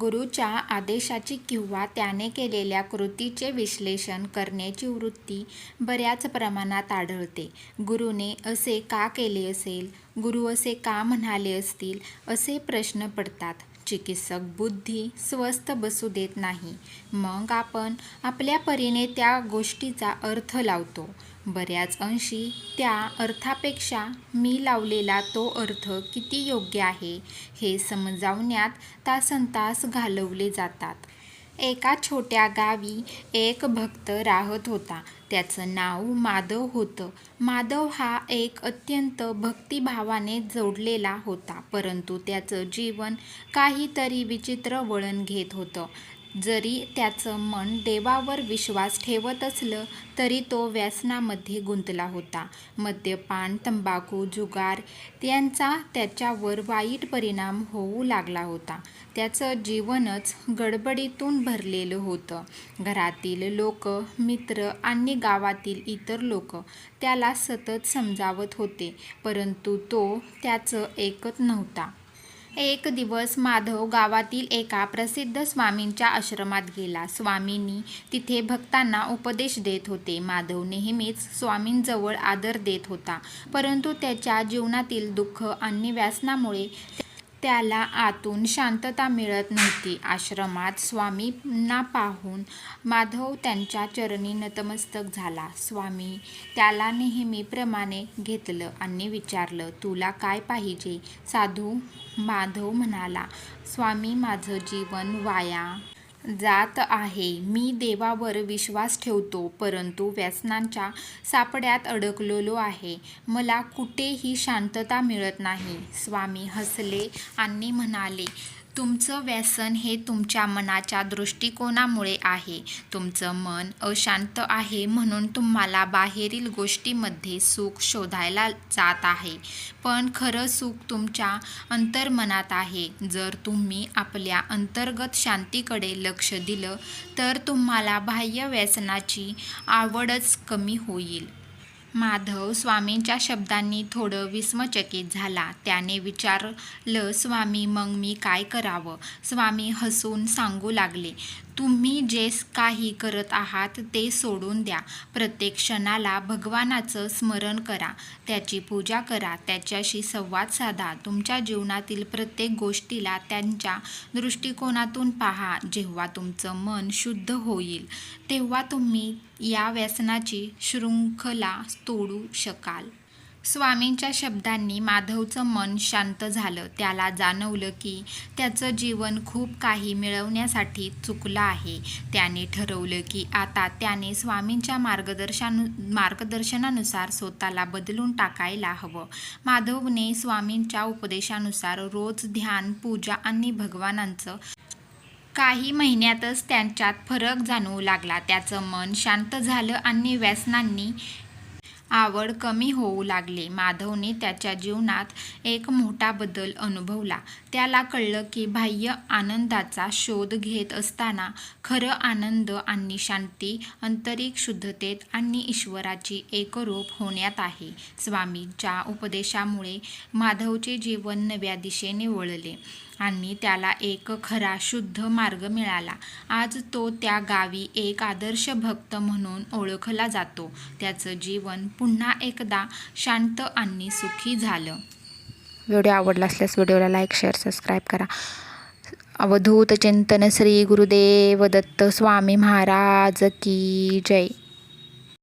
गुरुच्या आदेशाची किंवा त्याने केलेल्या कृतीचे विश्लेषण करण्याची वृत्ती बऱ्याच प्रमाणात आढळते. गुरुने असे का केले असेल? गुरु असे का म्हणाले असतील? असे प्रश्न पडतात. चिकित्सक बुद्धी स्वस्थ बसू देत नाही. मग आपण आपल्या परीने त्या गोष्टीचा अर्थ लावतो. बऱ्याच अंशी त्या अर्थापेक्षा मी लावलेला तो अर्थ किती योग्य आहे, हे समजावण्यात तासन्तास घालवले जातात. एका छोट्या गावी एक भक्त राहत होता. त्याचं नाव माधव होतं. माधव हा एक अत्यंत भक्तिभावाने जोडलेला होता. परंतु त्याचं जीवन काहीतरी विचित्र वळण घेत होतं. जरी त्याचं मन देवावर विश्वास ठेवत असलं तरी तो व्यसनामध्ये गुंतला होता. मद्यपान, तंबाखू, जुगार यांचा त्याच्यावर वाईट परिणाम होऊ लागला होता. त्याचं जीवनच गडबडीतून भरलेलं होतं. घरातील लोक, मित्र आणि गावातील इतर लोक त्याला सतत समजावत होते, परंतु तो त्याचं ऐकत नव्हता. एक दिवस माधव गावातील एका प्रसिद्ध स्वामींच्या आश्रमात गेला. स्वामींनी तिथे भक्तांना उपदेश देत होते. माधव नेहमीच स्वामींजवळ आदर देत होता. परंतु त्याच्या जीवनातील दुःख आणि व्यसनामुळे त्याला आतून शांतता मिळत नव्हती. आश्रमात स्वामींना पाहून माधव त्यांच्या चरणी नतमस्तक झाला. स्वामी त्याला नेहमीप्रमाणे घेतलं आणि विचारलं, तुला काय पाहिजे? साधू माधव म्हणाला, स्वामी माझं जीवन वाया जात आहे. मी देवावर विश्वास ठेवतो, परंतु व्यसनांच्या सापड्यात अडकलेलो आहे. मला कुठेही शांतता मिळत नाही. स्वामी हसले आणि म्हणाले, तुमचं व्यसन हे तुमच्या मनाच्या दृष्टिकोनामुळे आहे. तुमचं मन अशांत आहे म्हणून तुम्हाला बाहेरील गोष्टीमध्ये सुख शोधायला जात आहे. पण खरं सुख तुमच्या अंतर्मनात आहे. जर तुम्ही आपल्या अंतर्गत शांतीकडे लक्ष दिलं तर तुम्हाला बाह्य व्यसनाची आवडच कमी होईल. माधव स्वामींच्या शब्दांनी थोडं विस्मचकित झाला. त्याने विचारलं स्वामी मग मी काय करावं? स्वामी हसून सांगू लागले, तुम्ही जे काही करत आहात ते सोडून द्या. प्रत्येक क्षणाला भगवानाचं स्मरण करा. त्याची पूजा करा. त्याच्याशी संवाद साधा. तुमच्या जीवनातील प्रत्येक गोष्टीला त्यांच्या दृष्टिकोनातून पहा. जेव्हा तुमचं मन शुद्ध होईल तेव्हा तुम्ही या व्यसनाची शृंखला तोडू शकाल. स्वामींच्या शब्दांनी माधवचं मन शांत झालं. त्याला जाणवलं की त्याचं जीवन खूप काही मिळवण्यासाठी चुकलं आहे. त्याने ठरवलं की आता त्याने स्वामींच्या मार्गदर्शनानुसार स्वतःला बदलून टाकायला हवं. माधवने स्वामींच्या उपदेशानुसार रोज ध्यान, पूजा आणि भगवानांचं काही महिन्यातच त्यांच्यात फरक जाणवू लागला. त्याचं मन शांत झालं आणि व्यसनांनी आवड कमी होऊ लागली. माधवने त्याच्या जीवनात एक मोठा बदल अनुभवला. त्याला कळलं की बाह्य आनंदाचा शोध घेत असताना खरं आनंद आणि शांती आंतरिक शुद्धतेत आणि ईश्वराची एकरूप होण्यात आहे. स्वामींच्या उपदेशामुळे माधवचे जीवन नव्या दिशेने वळले आणि त्याला एक खरा शुद्ध मार्ग मिळाला. आज तो त्या गावी एक आदर्श भक्त म्हणून ओळखला जातो. त्याचं जीवन पुन्हा एकदा शांत आणि सुखी झालं. व्हिडिओ आवडला असल्यास व्हिडिओला लाईक, शेअर, सबस्क्राईब करा. अवधूत चिंतन श्री गुरुदेव दत्त स्वामी महाराज की जय.